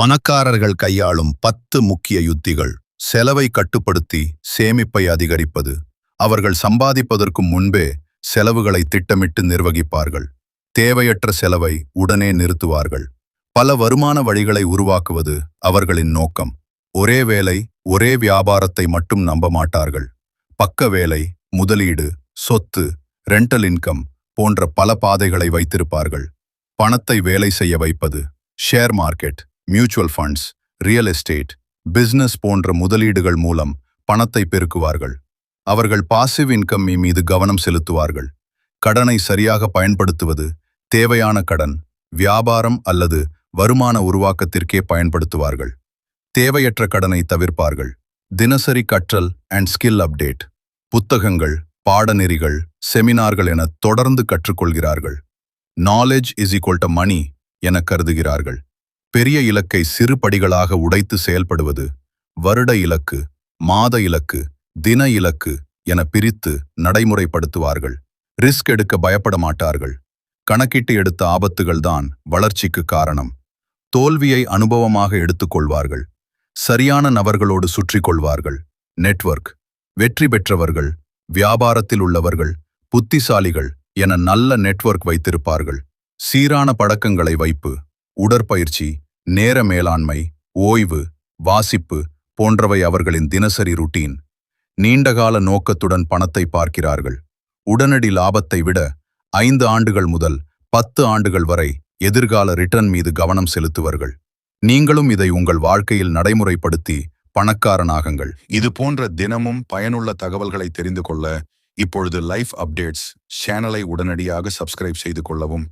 பணக்காரர்கள் கையாளும் பத்து முக்கிய யுத்திகள். செலவை கட்டுப்படுத்தி சேமிப்பை அதிகரிப்பது. அவர்கள் சம்பாதிப்பதற்கு முன்பே செலவுகளை திட்டமிட்டு நிர்வகிப்பார்கள். தேவையற்ற செலவை உடனே நிறுத்துவார்கள். பல வருமான வழிகளை உருவாக்குவது அவர்களின் நோக்கம். ஒரே வேலை ஒரே வியாபாரத்தை மட்டும் நம்ப மாட்டார்கள். பக்க வேலை முதலீடு சொத்து ரெண்டல் இன்கம் போன்ற பல பாதைகளை வைத்திருப்பார்கள். பணத்தை வேலை செய்ய வைப்பது share market mutual funds real estate business போன்ற முதலீடுகள் மூலம் பணத்தை பெருக்குவார்கள். அவர்கள் பாசிவ் இன்கம் மீது கவனம் செலுத்துவார்கள். கடனை சரியாக பயன்படுத்துவது தேவையான கடன் வியாபாரம் அல்லது வருமான உருவாக்கத்திற்கே பயன்படுத்துவார்கள். தேவையற்ற கடனை தவிர்ப்பார்கள். தினசரி கற்றல் அண்ட் ஸ்கில் அப்டேட் புத்தகங்கள் பாடநெறிகள் செமினார்கள் என தொடர்ந்து கற்றுக்கொள்கிறார்கள். Knowledge is equal to money என கருதுகிறார்கள். பெரிய இலக்கை சிறு படிகளாக உடைத்து செயல்படுவது வருட இலக்கு மாத இலக்கு தின இலக்கு என பிரித்து நடைமுறைப்படுத்துவார்கள். ரிஸ்க் எடுக்க பயப்பட மாட்டார்கள். கணக்கிட்டு எடுத்த ஆபத்துகள்தான் வளர்ச்சிக்கு காரணம். தோல்வியை அனுபவமாக எடுத்துக்கொள்வார்கள். சரியான நபர்களோடு சுற்றிக் கொள்வார்கள் நெட்வொர்க் வெற்றி பெற்றவர்கள் வியாபாரத்தில் உள்ளவர்கள் புத்திசாலிகள் என நல்ல நெட்வொர்க் வைத்திருப்பார்கள். சீரான பழக்கங்களை வைப்பு உடற்பயிற்சி நேர மேலாண்மை ஓய்வு வாசிப்பு போன்றவை அவர்களின் தினசரி ருட்டீன் நீண்டகால நோக்கத்துடன் பணத்தை பார்க்கிறார்கள். உடனடி லாபத்தை விட ஐந்து ஆண்டுகள் முதல் பத்து ஆண்டுகள் வரை எதிர்கால ரிட்டர்ன் மீது கவனம் செலுத்துவார்கள். நீங்களும் இதை உங்கள் வாழ்க்கையில் நடைமுறைப்படுத்தி பணக்காரனாகுங்கள். இது போன்ற தினமும் பயனுள்ள தகவல்களை தெரிந்து கொள்ள இப்பொழுது லைஃப் அப்டேட்ஸ் சேனலை உடனடியாக சப்ஸ்கிரைப் செய்து கொள்ளவும்.